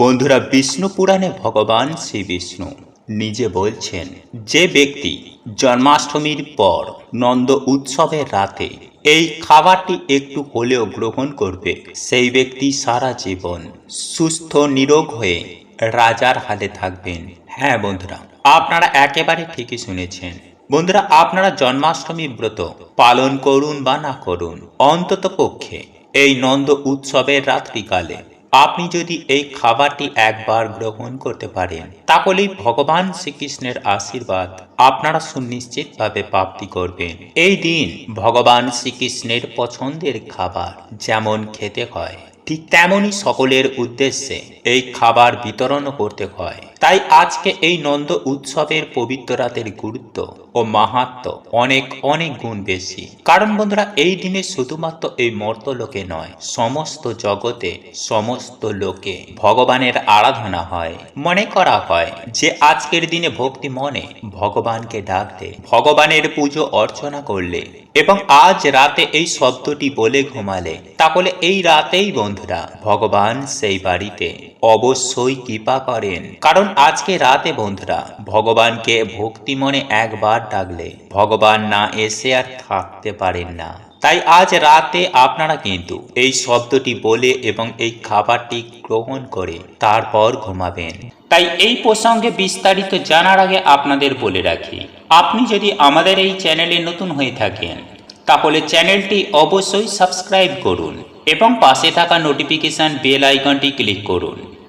বন্ধুরা বিষ্ণু পুরাণে ভগবান শ্রী বিষ্ণু নিজে বলছেন, যে ব্যক্তি জন্মাষ্টমীর পর নন্দ উৎসবের রাতে এই খাবারটি একটু হলেও গ্রহণ করবে, সেই ব্যক্তি সারা জীবন সুস্থ, নিরোগ হয়ে রাজার হালে থাকবেন। হ্যাঁ বন্ধুরা, আপনারা একেবারে ঠিকই শুনেছেন। বন্ধুরা, আপনারা জন্মাষ্টমী ব্রত পালন করুন বা না করুন অন্তত পক্ষে এই নন্দ উৎসবের রাত্রিকালে আপনি যদি এই খাবারটি একবার গ্রহণ করতে পারেন, তাহলেই ভগবান শ্রীকৃষ্ণের আশীর্বাদ আপনারা সুনিশ্চিতভাবে প্রাপ্তি করবেন। এই দিন ভগবান শ্রীকৃষ্ণের পছন্দের খাবার যেমন খেতে হয়, ঠিক তেমনই সকলের উদ্দেশ্যে এই খাবার বিতরণ করতে হয়। তাই আজকে এই নন্দ উৎসবের পবিত্র রাতের গুরুত্ব ও মাহাত্ম অনেক অনেক গুণ বেশি। কারণ বন্ধুরা, এই দিনে শুধুমাত্র এই মর্তলোকে নয়, সমস্ত জগতে, সমস্ত লোকে ভগবানের আরাধনা হয়। মনে করা হয় যে আজকের দিনে ভক্তি মনে ভগবানকে ডাকতে, ভগবানের পুজো অর্চনা করলে এবং আজ রাতে এই শব্দটি বলে ঘুমালে, তাহলে এই রাতেই বন্ধুরা, ভগবান সেই বাড়িতে অবশ্যই কৃপা করেন। কারণ আজকে রাতে বন্ধুরা, ভগবানকে ভক্তি মনে একবার ডাকলে ভগবান না এসে আর থাকতে পারেন না। তাই আজ রাতে আপনারা কিন্তু এই শব্দটি বলে এবং এই খাবারটি গ্রহণ করে তারপর ঘুমাবেন। তাই এই প্রসঙ্গে বিস্তারিত জানার আগে আপনাদের বলে রাখি, আপনি যদি আমাদের এই চ্যানেলে নতুন হয়ে থাকেন, তাহলে চ্যানেলটি অবশ্যই সাবস্ক্রাইব করুন এবং পাশে থাকা নোটিফিকেশন বেল আইকনটি ক্লিক করুন।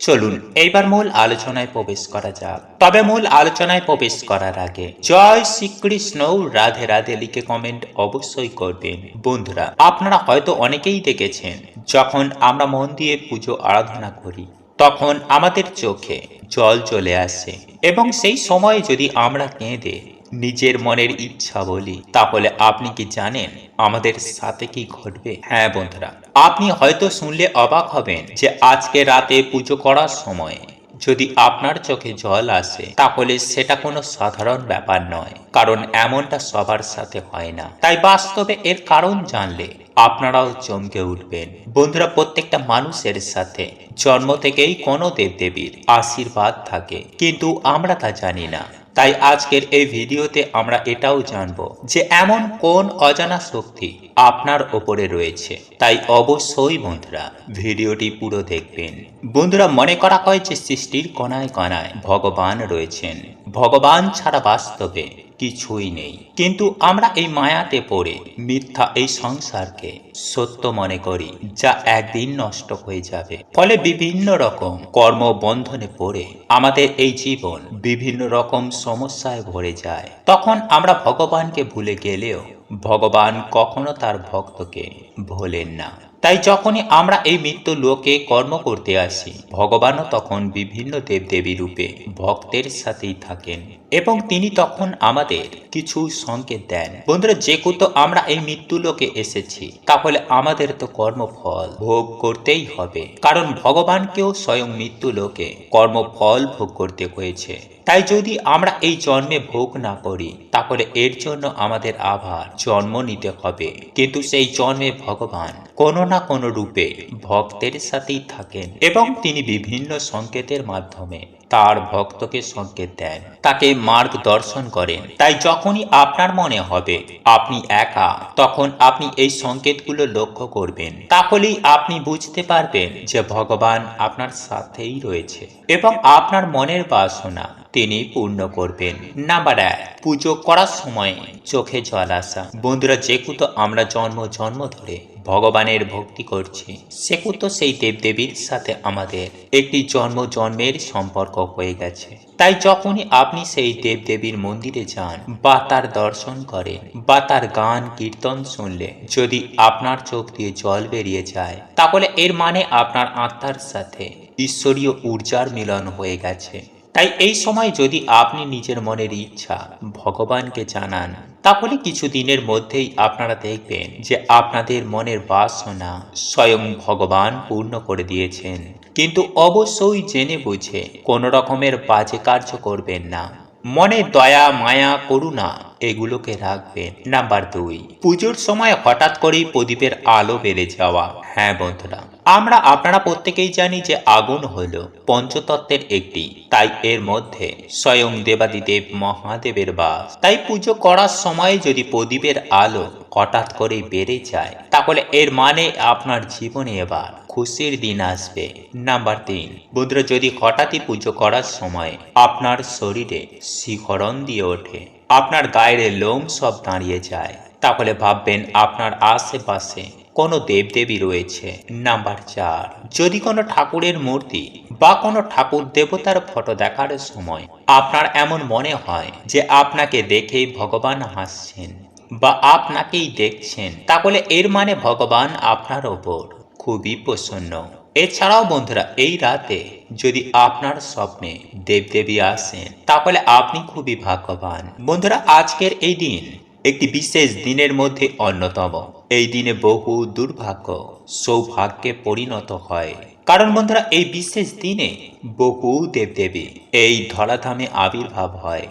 চলুন, এইবার মূল আলোচনায় প্রবেশ করা যাক। তবে মূল আলোচনায় প্রবেশ করার আগে, জয় শ্রীকৃষ্ণ রাধে রাধে লিখে কমেন্ট অবশ্যই করবেন। বন্ধুরা, আপনারা হয়তো অনেকেই দেখেছেন, যখন আমরা মন দিয়ে পুজো আরাধনা করি, তখন আমাদের চোখে জল চলে আসে এবং সেই সময় যদি আমরা কেঁদে নিজের মনের ইচ্ছা বলি। তাহলে আপনি কি জানেন আমাদের সাথে কি ঘটবে? হ্যাঁ বন্ধুরা, আপনি হয়তো শুনলে অবাক হবেন যে আজকে রাতে পুজো করার সময় যদি আপনার চোখে জল আসে, তাহলে সেটা কোনো সাধারণ ব্যাপার নয়, কারণ এমনটা সবার সাথে হয় না। তাই বাস্তবে এর কারণ জানলে আপনারাও চমকে উঠবেন। বন্ধুরা, প্রত্যেকটা মানুষের সাথে জন্ম থেকেই কোনো দেবদেবীর আশীর্বাদ থাকে, কিন্তু আমরা তা জানি না। তাই আজকের এই ভিডিওতে আমরা এটাও জানব যে এমন কোন অজানা শক্তি আপনার ওপরে রয়েছে। তাই অবশ্যই বন্ধুরা ভিডিওটি পুরো দেখবেন। বন্ধুরা মনে করা হয় যে সৃষ্টির কণায় কণায় ভগবান রয়েছেন। ভগবান ছাড়া বাস্তবে কিছুই নেই। কিন্তু আমরা এই মায়াতে পড়ে মিথ্যা এই সংসারকে সত্য মনে করি, যা একদিন নষ্ট হয়ে যাবে। ফলে বিভিন্ন রকম কর্মবন্ধনে পড়ে আমাদের এই জীবন বিভিন্ন রকম সমস্যায় ভরে যায়। তখন আমরা ভগবানকে ভুলে গেলেও ভগবান কখনো তার ভক্তকে ভোলেন না। তাই যখনই আমরা এই মৃত্যু লোকে কর্ম করতে আসি, ভগবানও তখন বিভিন্ন দেবদেবী রূপে ভক্তের সাথেই থাকেন এবং তিনি তখন আমাদের কিছু সংকেত দেন। বন্ধুরা, যে যেহেতু আমরা এই মৃত্যু লোকে এসেছি, তাহলে আমাদের তো কর্মফল ভোগ করতেই হবে। কারণ ভগবানকেও স্বয়ং মৃত্যু লোকে কর্মফল ভোগ করতে হয়েছে। তাই যদি আমরা এই জন্মে ভোগ না করি, তাহলে এর জন্য আমাদের আবার জন্ম নিতে হবে। কিন্তু সেই জন্মে ভগবান কোনো না কোনো রূপে ভক্তের সাথেই থাকেন এবং তিনি বিভিন্ন সংকেতের মাধ্যমে তার ভক্তকে সংকেত দেন। তাকে মার্গদর্শন করেন। তাই যখনই আপনার মনে হবে আপনি একা, তখন আপনি এই সংকেতগুলো লক্ষ্য করবেন। তাহলেই আপনি বুঝতে পারবেন যে ভগবান আপনার সাথেই রয়েছে এবং আপনার মনের বাসনা তিনি পূর্ণ করবেন। নাম্বার এক, পুজো করার সময় চোখে জল আসা। বন্ধুরা, যেহেতু আমরা জন্ম জন্ম ধরে ভগবানের ভক্তি করছি। সেহেতু সেই দেবদেবীর সাথে আমাদের একটি জন্ম জন্মের সম্পর্ক হয়ে গেছে। তাই যখনই আপনি সেই দেবদেবীর মন্দিরে যান, বা তার দর্শন করেন, বা তার গান, কীর্তন শুনলে যদি আপনার চোখ দিয়ে জল বেরিয়ে যায়, তাহলে এর মানে আপনার আত্মার সাথে ঈশ্বরীয় ঊর্জার মিলন হয়ে গেছে। তাই এই সময় যদি আপনি নিজের মনের ইচ্ছা ভগবানকে জানান তাহলে কিছু দিনের মধ্যেই আপনারা দেখবেন যে আপনাদের মনের বাসনা স্বয়ং ভগবান পূর্ণ করে দিয়েছেন। কিন্তু অবশ্যই জেনে বুঝে কোনো রকমের বাজে কার্য করবেন না। মনে দয়া, মায়া, করুণা এগুলোকে রাখবেন। নাম্বার দুই, পুজোর সময় হঠাৎ করেই প্রদীপের আলো বেড়ে যাওয়া। হ্যাঁ বন্ধুরা আমরা আপনারা প্রত্যেকেই জানি যে আগুন হল পঞ্চতত্ত্বের একটি। তাই এর মধ্যে স্বয়ং দেবাদিদেব মহাদেবের বাস। তাই পুজো করার সময় যদি প্রদীপের আলো হঠাৎ করে বেড়ে যায়, তাহলে এর মানে আপনার জীবনে এবার খুশির দিন আসবে। নাম্বার তিন বন্ধুরা যদি হঠাৎই পুজো করার সময় আপনার শরীরে শিহরণ দিয়ে ওঠে, আপনার গায়ের লোম সব দাঁড়িয়ে যায়, তাহলে ভাববেন আপনার আশেপাশে কোনো দেবদেবী রয়েছে? নাম্বার চার। যদি কোনো ঠাকুরের মূর্তি বা কোনো ঠাকুর দেবতার ফটো দেখার সময় আপনার এমন মনে হয় যে আপনাকে দেখেই ভগবান হাসছেন বা আপনাকেই দেখছেন, তাহলে এর মানে ভগবান আপনার ওপর খুবই প্রসন্ন। এছাড়াও বন্ধুরা, এই রাতে যদি আপনার স্বপ্নে দেবদেবী আসেন, তাহলে আপনি খুবই ভাগ্যবান। বন্ধুরা, আজকের এই দিন একটি বিশেষ দিনের মধ্যে অন্যতম। এই দিনে বহু দুর্ভাগ্য, সৌভাগ্যে পরিণত হয়। কারণ বন্ধুরা, এই বিশেষ দিনে বহু দেবদেবী এই ধরাধামে আবির্ভাব হয়।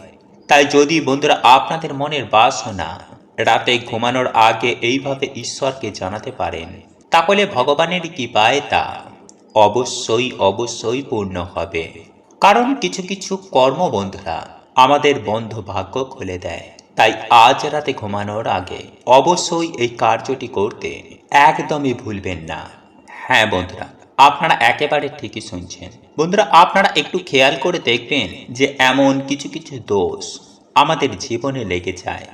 তাই যদি বন্ধুরা আপনাদের মনের বাসনা রাতে ঘুমানোর আগে এইভাবে ঈশ্বরকে জানাতে পারেন, তাহলে ভগবানের কৃপায় তা অবশ্যই অবশ্যই পূর্ণ হবে। কারণ কিছু কিছু কর্ম বন্ধুরা আমাদের বন্ধ ভাগ্য খুলে দেয়। তাই আজ রাতে ঘুমানোর আগে অবশ্যই এই কার্যটি করতে একদমই ভুলবেন না। হ্যাঁ বন্ধুরা, আপনারা একেবারে ঠিকই শুনছেন। বন্ধুরা, আপনারা একটু খেয়াল করে দেখবেন যে এমন কিছু কিছু দোষ আমাদের জীবনে লেগে যায়,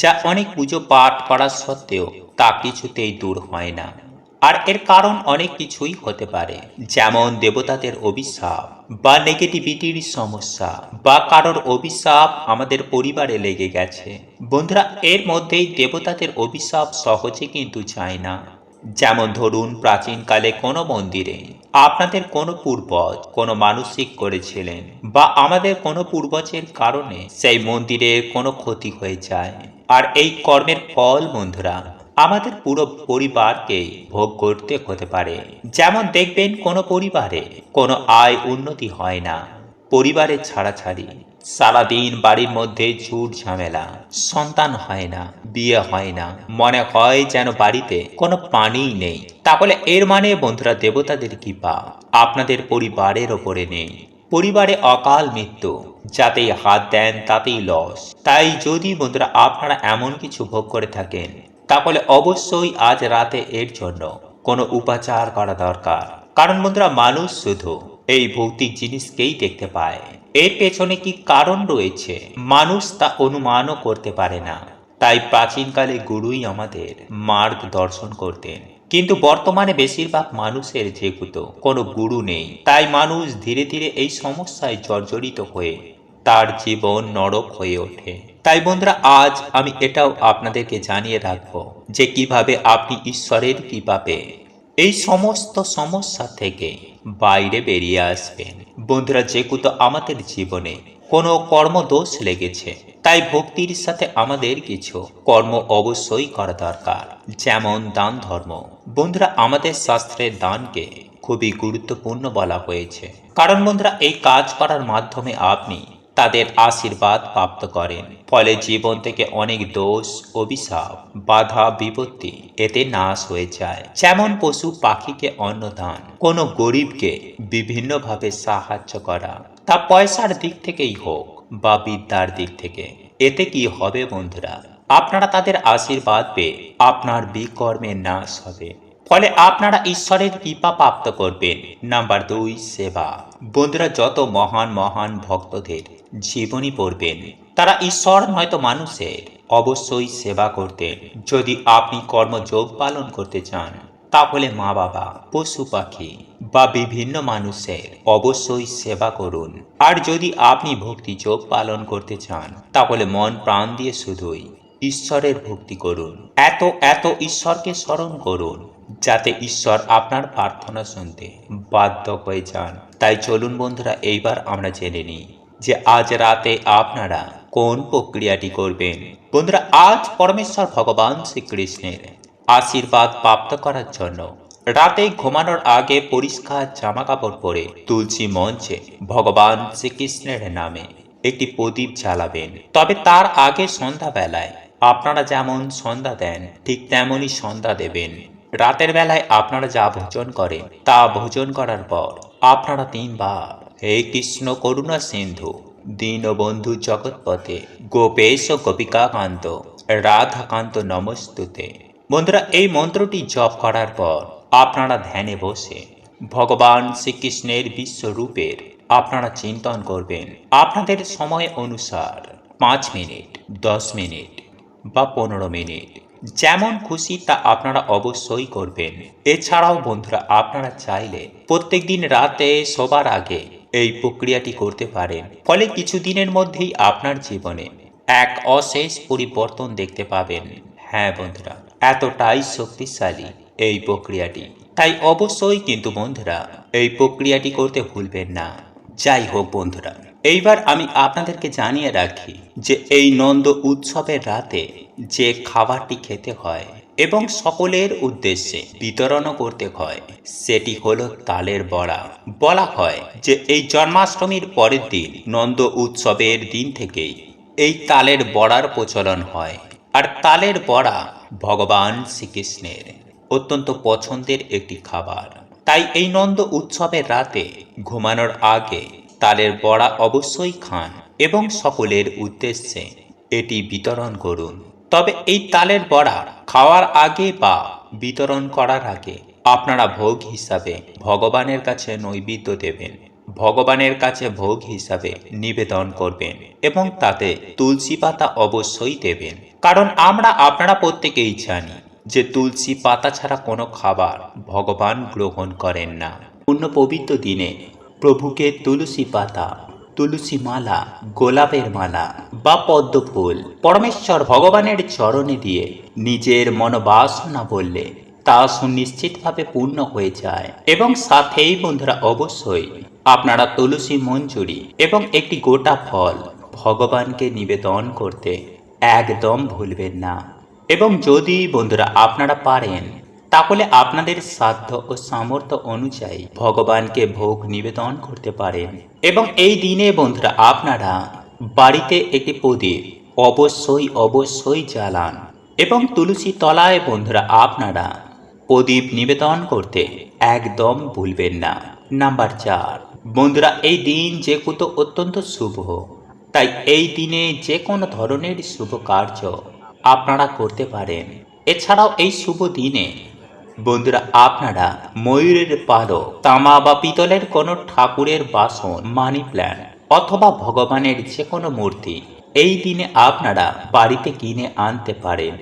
যা অনেক পুজো পাঠ করা সত্ত্বেও তা কিছুতেই দূর হয় না। আর এর কারণ অনেক কিছুই হতে পারে। যেমন দেবতাদের অভিশাপ বা নেগেটিভিটির সমস্যা বা কারোর অভিশাপ আমাদের পরিবারে লেগে গেছে। বন্ধুরা, এর মধ্যেই দেবতাদের অভিশাপ সহজে কিন্তু যায় না। যেমন ধরুন, প্রাচীনকালে কোনো মন্দিরে আপনাদের কোনো পূর্বজ, কোনো মানসিক করেছিলেন বা আমাদের কোনো পূর্বজের কারণে সেই মন্দিরের কোনো ক্ষতি হয়ে যায়। আর এই কর্মের ফল, বন্ধুরা আমাদের পুরো পরিবারকে ভোগ করতে হতে পারে। যেমন দেখবেন, কোনো পরিবারে কোনো আয় উন্নতি হয় না। পরিবারের ছাড়াছাড়ি, সারাদিন বাড়ির মধ্যে ঝুট ঝামেলা, সন্তান হয় না, বিয়ে হয় না, মনে হয় যেন বাড়িতে কোনো পানিই নেই। তাহলে এর মানে বন্ধুরা, দেবতাদের কি কৃপা আপনাদের পরিবারের ওপরে নেই। পরিবারে অকাল মৃত্যু, যাতেই হাত দেন তাতেই লস। তাই যদি বন্ধুরা, আপনারা এমন কিছু ভোগ করে থাকেন তাহলে অবশ্যই আজ রাতে এর জন্য কোনো উপাচার করা দরকার। কারণ বন্ধুরা, মানুষ শুধু এই ভৌতিক জিনিসকেই দেখতে পায়। এর পেছনে কি কারণ রয়েছে? মানুষ তা অনুমানও করতে পারে না। তাই প্রাচীনকালে গুরুই আমাদের মার্গ দর্শন করতেন। কিন্তু বর্তমানে বেশিরভাগ মানুষের যেহেতু কোনো গুরু নেই, তাই মানুষ ধীরে ধীরে এই সমস্যায় জর্জরিত হয়ে তার জীবন নরক হয়ে ওঠে। তাই বন্ধুরা, আজ আমি এটাও আপনাদেরকে জানিয়ে রাখব যে কীভাবে আপনি ঈশ্বরের কৃপা এই সমস্ত সমস্যা থেকে বাইরে বেরিয়ে আসবেন। বন্ধুরা, যেহেতু আমাদের জীবনে কোনো কর্মদোষ লেগেছে, তাই ভক্তির সাথে আমাদের কিছু কর্ম অবশ্যই করা দরকার, যেমন দান ধর্ম। বন্ধুরা, আমাদের শাস্ত্রের দানকে খুবই গুরুত্বপূর্ণ বলা হয়েছে। কারণ বন্ধুরা, এই কাজ করার মাধ্যমে আপনি তাদের আশীর্বাদ প্রাপ্ত করেন। ফলে জীবন থেকে অনেক দোষ, অভিশাপ, বাধা, বিপত্তি এতে নাশ হয়ে যায়। যেমন পশু পাখিকে অন্নদান, কোনো গরিবকে বিভিন্নভাবে সাহায্য করা। তা পয়সার দিক থেকেই হোক বা বিদ্যার দিক থেকে, এতে কি হবে বন্ধুরা? আপনারা তাদের আশীর্বাদ পেয়ে আপনার বিকর্মের নাশ হবে। ফলে আপনারা ঈশ্বরের কৃপা প্রাপ্ত করবেন। নাম্বার দুই, সেবা। বন্ধুরা, যত মহান মহান ভক্তদের জীবনী পড়বেন, তারা ঈশ্বর নয়তো মানুষের। অবশ্যই সেবা করতেন। যদি আপনি কর্মযোগ পালন করতে চান তাহলে মা বাবা, পশু পাখি বা বিভিন্ন মানুষের অবশ্যই সেবা করুন। আর যদি আপনি ভক্তি যোগ পালন করতে চান তাহলে মন প্রাণ দিয়ে শুধুই ঈশ্বরের ভক্তি করুন। এত এত ঈশ্বরকে স্মরণ করুন। যাতে ঈশ্বর আপনার প্রার্থনা শুনতে বাধ্য হয়ে যান। তাই চলুন বন্ধুরা, এইবার আমরা জেনে নিই যে আজ রাতে আপনারা কোন প্রক্রিয়াটি করবেন। বন্ধুরা, আজ পরমেশ্বর ভগবান শ্রীকৃষ্ণের আশীর্বাদ প্রাপ্ত করার জন্য রাতে ঘুমানোর আগে পরিষ্কার জামা কাপড় পরে তুলসী মঞ্চে ভগবান শ্রীকৃষ্ণের নামে একটি প্রদীপ জ্বালাবেন। তবে তার আগে সন্ধ্যাবেলায় আপনারা যেমন সন্ধ্যা দেন, ঠিক তেমনই সন্ধ্যা দেবেন। রাতের বেলায় আপনারা যা ভোজন করেন, তা ভোজন করার পর আপনারা তিনবার, হে কৃষ্ণ করুণা সিন্ধু, দীনবন্ধু জগৎপথে গোপেশ গোপিকাকান্ত, রাধাকান্ত নমস্তুতে। বন্ধুরা, এই মন্ত্রটি জপ করার পর আপনারা ধ্যানে বসে ভগবান শ্রীকৃষ্ণের বিশ্বরূপের আপনারা চিন্তন করবেন। আপনাদের সময় অনুসার পাঁচ মিনিট, দশ মিনিট বা পনেরো মিনিট যেমন খুশি তা আপনারা অবশ্যই করবেন। এছাড়াও বন্ধুরা, আপনারা চাইলে প্রত্যেক দিন রাতে সবার আগে এই প্রক্রিয়াটি করতে পারেন। ফলে কিছুদিনের মধ্যেই আপনার জীবনে এক অশেষ পরিবর্তন দেখতে পাবেন। হ্যাঁ বন্ধুরা, এতটাই শক্তিশালী এই প্রক্রিয়াটি। তাই অবশ্যই কিন্তু বন্ধুরা, এই প্রক্রিয়াটি করতে ভুলবেন না। যাই হোক বন্ধুরা, এইবার আমি আপনাদেরকে জানিয়ে রাখি যে এই নন্দ উৎসবের রাতে যে খাবারটি খেতে হয় এবং সকলের উদ্দেশ্যে বিতরণও করতে হয়, সেটি হলো তালের বড়া। বলা হয় যে এই জন্মাষ্টমীর পরের দিন নন্দ উৎসবের দিন থেকেই এই তালের বড়ার প্রচলন হয়। আর তালের বড়া ভগবান শ্রীকৃষ্ণের অত্যন্ত পছন্দের একটি খাবার। তাই এই নন্দ উৎসবের রাতে ঘুমানোর আগে তালের বড়া অবশ্যই খান এবং সকলের উদ্দেশ্যে এটি বিতরণ করুন। তবে এই তালের বড়া খাওয়ার আগে বা বিতরণ করার আগে আপনারা ভোগ হিসাবে ভগবানের কাছে নৈবেদ্য দেবেন। ভগবানের কাছে ভোগ হিসাবে নিবেদন করবেন এবং তাতে তুলসী পাতা অবশ্যই দেবেন। কারণ আমরা, আপনারা প্রত্যেকেই জানি যে তুলসী পাতা ছাড়া কোনো খাবার ভগবান গ্রহণ করেন না। পূর্ণ পবিত্র দিনে প্রভুকে তুলসী পাতা তুলসী মালা, গোলাপের মালা বা পদ্ম ফুল পরমেশ্বর ভগবানের চরণে দিয়ে নিজের মনোবাসনা বললে তা সুনিশ্চিতভাবে পূর্ণ হয়ে যায়। এবং সাথেই বন্ধুরা, অবশ্যই আপনারা তুলসী মঞ্জুরি এবং একটি গোটা ফল ভগবানকে নিবেদন করতে একদম ভুলবেন না। এবং যদি বন্ধুরা আপনারা পারেন তাহলে আপনাদের সাধ্য ও সামর্থ্য অনুযায়ী ভগবানকে ভোগ নিবেদন করতে পারেন। এবং এই দিনে বন্ধুরা, আপনারা বাড়িতে একটি প্রদীপ অবশ্যই অবশ্যই জ্বালান। এবং তুলসী তলায় বন্ধুরা, আপনারা প্রদীপ নিবেদন করতে একদম ভুলবেন না। নাম্বার চার, বন্ধুরা, এই দিন যে যেহেতু অত্যন্ত শুভ, তাই এই দিনে যে কোনো ধরনের শুভ কার্য আপনারা করতে পারেন। এছাড়াও এই শুভ দিনে বন্ধুরা, আপনারা ময়ূরের পালক, তামা বা পিতলের কোনো ঠাকুরের বাসন মানি প্ল্যান্ট অথবা ভগবানের যে কোনো মূর্তি, এই দিনে আপনারা বাড়িতে কিনে আনতে পারেন।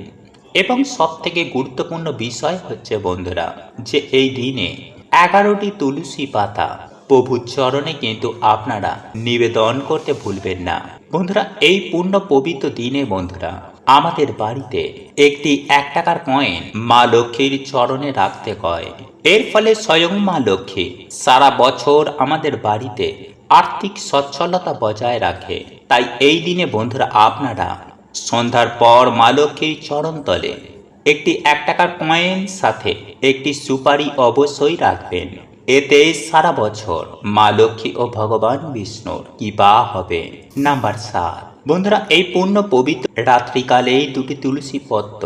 এবং সব থেকে গুরুত্বপূর্ণ বিষয় হচ্ছে বন্ধুরা, যে এই দিনে এগারোটি তুলসী পাতা প্রভুর চরণে কিন্তু আপনারা নিবেদন করতে ভুলবেন না। বন্ধুরা, এই পূর্ণ পবিত্র দিনে বন্ধুরা আমাদের বাড়িতে একটি এক টাকার কয়েন মা লক্ষ্মীর চরণে রাখতে হয় এর ফলে স্বয়ং মা লক্ষ্মী সারা বছর আমাদের বাড়িতে আর্থিক সচ্ছলতা বজায় রাখে। তাই এই দিনে বন্ধুরা আপনারা সন্ধ্যার পর মা লক্ষ্মীর চরণতলে একটি এক টাকার কয়েন সাথে একটি সুপারি অবশ্যই রাখবেন। এতে সারা বছর মা লক্ষ্মী ও ভগবান বিষ্ণুর কি বা হবে। নাম্বার সাত। বন্ধুরা, এই পূর্ণ পবিত্র রাত্রিকালে দুটি তুলসী পদ্ম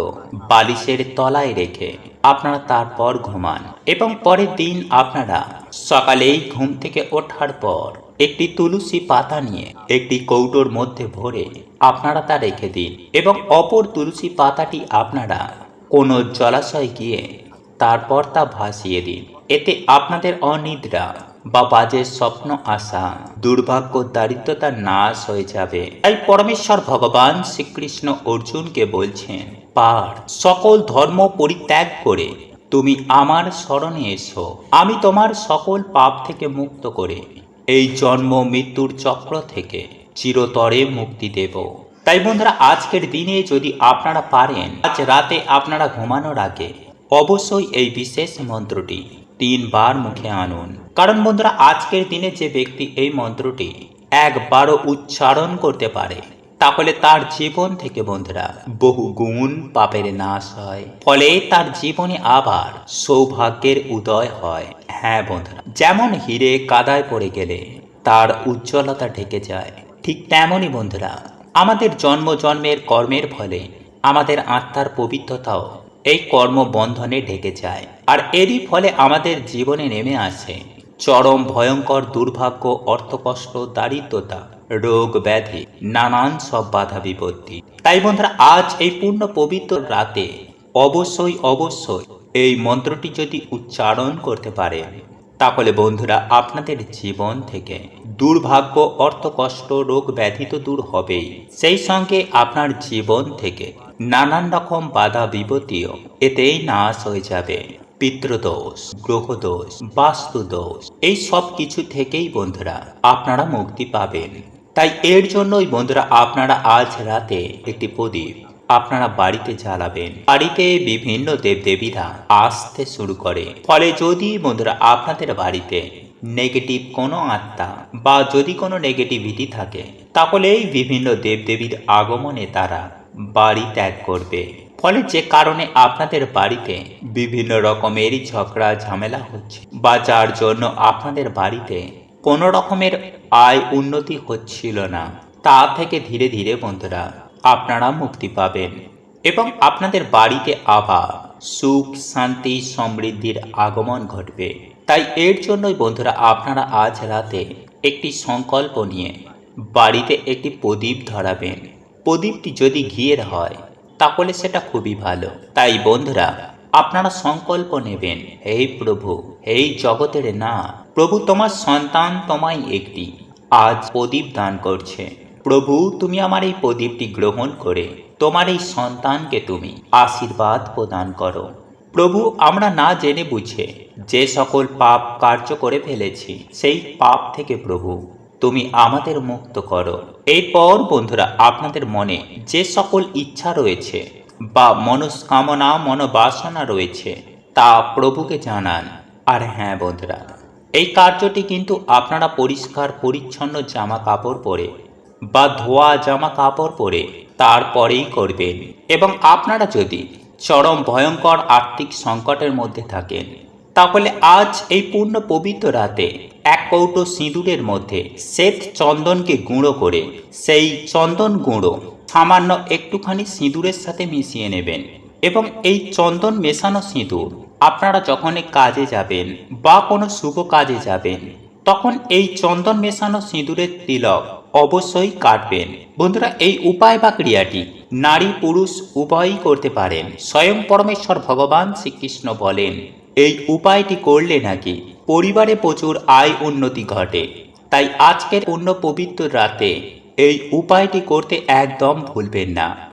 বালিশের তলায় রেখে আপনারা তারপর ঘুমান এবং পরের দিন আপনারা সকালেই ঘুম থেকে ওঠার পর একটি তুলসী পাতা নিয়ে একটি কৌটোর মধ্যে ভরে আপনারা তা রেখে দিন এবং অপর তুলসী পাতাটি আপনারা কোনো জলাশয় গিয়ে তারপর তা ভাসিয়ে দিন। এতে আপনাদের অনিদ্রা বা বাজে স্বপ্ন আসা দুর্ভাগ্য দারিদ্রতা নাশ হয়ে যাবে। তাই পরমেশ্বর ভগবান শ্রীকৃষ্ণ অর্জুনকে বলছেন পার সকল ধর্ম পরিত্যাগ করে তুমি আমার স্মরণে এসো। আমি তোমার সকল পাপ থেকে মুক্ত করে এই জন্ম মৃত্যুর চক্র থেকে চিরতরে মুক্তি দেব। তাই বন্ধুরা, আজকের দিনে যদি আপনারা পারেন, আজ রাতে আপনারা ঘুমানোর আগে অবশ্যই এই বিশেষ মন্ত্রটি তিনবার মুখে আনুন। কারণ বন্ধুরা, আজকের দিনে যে ব্যক্তি এই মন্ত্রটি একবারও উচ্চারণ করতে পারে, তাহলে তার জীবন থেকে বন্ধুরা বহু গুণ পাপের নাশ হয়। ফলে তার জীবনে আবার সৌভাগ্যের উদয় হয়। হ্যাঁ বন্ধুরা, যেমন হিরে কাদায় পড়ে গেলে তার উজ্জ্বলতা ঢেকে যায়, ঠিক তেমনই বন্ধুরা, আমাদের জন্ম জন্মের কর্মের ফলে আমাদের আত্মার পবিত্রতাও এই কর্মবন্ধনে ঢেকে যায়। আর এরই ফলে আমাদের জীবনে নেমে আসে চরম ভয়ঙ্কর দুর্ভাগ্য, অর্থকষ্ট, দারিদ্রতা, রোগ ব্যাধি, নানান সব বাধা বিপত্তি। তাই বন্ধুরা, আজ এই পূর্ণ পবিত্র রাতে অবশ্যই অবশ্যই এই মন্ত্রটি যদি উচ্চারণ করতে পারে, তাহলে বন্ধুরা, আপনাদের জীবন থেকে দুর্ভাগ্য, অর্থকষ্ট, রোগ ব্যাধি তো দূর হবেই। সেই সঙ্গে আপনার জীবন থেকে নানান রকম বাধা বিপত্তিও এতেই নাশ হয়ে যাবে। পিতৃদোষ, গ্রহদোষ, বাস্তুদোষ, এই সব কিছু থেকেই বন্ধুরা আপনারা মুক্তি পাবেন। তাই এর জন্যই বন্ধুরা আপনারা আজ রাতে একটি প্রদীপ আপনারা বাড়িতে জ্বালাবেন। বাড়িতে বিভিন্ন দেবদেবীরা আসতে শুরু করে। ফলে যদি বন্ধুরা আপনাদের বাড়িতে নেগেটিভ কোনো আত্মা বা যদি কোনো নেগেটিভিটি থাকে তাহলে এই বিভিন্ন দেবদেবীর আগমনে তারা বাড়ি ত্যাগ করবে। ফলে যে কারণে আপনাদের বাড়িতে বিভিন্ন রকমেরই ঝগড়া, ঝামেলা হচ্ছে। বা যার জন্য আপনাদের বাড়িতে কোনো রকমের আয় উন্নতি হচ্ছিল না। তা থেকে ধীরে ধীরে বন্ধুরা, আপনারা মুক্তি পাবেন এবং আপনাদের বাড়িতে আবার সুখ, শান্তি, সমৃদ্ধির আগমন ঘটবে। তাই এর জন্যই বন্ধুরা, আপনারা আজ রাতে একটি সংকল্প নিয়ে বাড়িতে একটি প্রদীপ ধরাবেন। প্রদীপটি যদি ঘিয়ের হয়, তাহলে সেটা খুবই ভালো। তাই বন্ধুরা, আপনারা সংকল্প নেবেন, হে প্রভু এই জগতের না, প্রভু তোমার সন্তান তোমায় একটি, আজ প্রদীপ দান করছে। প্রভু, তুমি আমার এই প্রদীপটি গ্রহণ করে তোমার এই সন্তানকে তুমি আশীর্বাদ প্রদান করো। প্রভু, আমরা না জেনে বুঝে যে সকল পাপ কার্য করে ফেলেছি, সেই পাপ থেকে প্রভু তুমি আমাদের মুক্ত করো। এরপর, বন্ধুরা, আপনাদের মনে যে সকল ইচ্ছা রয়েছে বা মনস্কামনা, মনোবাসনা রয়েছে, তা প্রভুকে জানান। আর হ্যাঁ বন্ধুরা, এই কার্যটি কিন্তু আপনারা পরিষ্কার, পরিচ্ছন্ন জামা কাপড় পরে বা ধোয়া জামা কাপড় পরে তারপরেই করবেন। এবং আপনারা যদি চরম ভয়ঙ্কর আর্থিক সংকটের মধ্যে থাকেন তাহলে আজ এই পূর্ণ পবিত্র রাতে এক কৌটো সিঁদুরের মধ্যে শ্বেত চন্দনকে গুঁড়ো করে সেই চন্দন গুঁড়ো সামান্য একটুখানি সিঁদুরের সাথে মিশিয়ে নেবেন এবং এই চন্দন মেশানো সিঁদুর আপনারা যখন কাজে যাবেন বা কোনো শুভ কাজে যাবেন, তখন এই চন্দন মেশানো সিঁদুরের তিলক অবশ্যই কাটবেন। বন্ধুরা, এই উপায় বা ক্রিয়াটি নারী পুরুষ উভয়ই করতে পারেন। স্বয়ং পরমেশ্বর ভগবান শ্রীকৃষ্ণ বলেন এই উপায়টি করলে নাকি পরিবারে প্রচুর আয় উন্নতি ঘটে। তাই আজকের অন্য পবিত্র রাতে এই উপায়টি করতে একদম ভুলবেন না।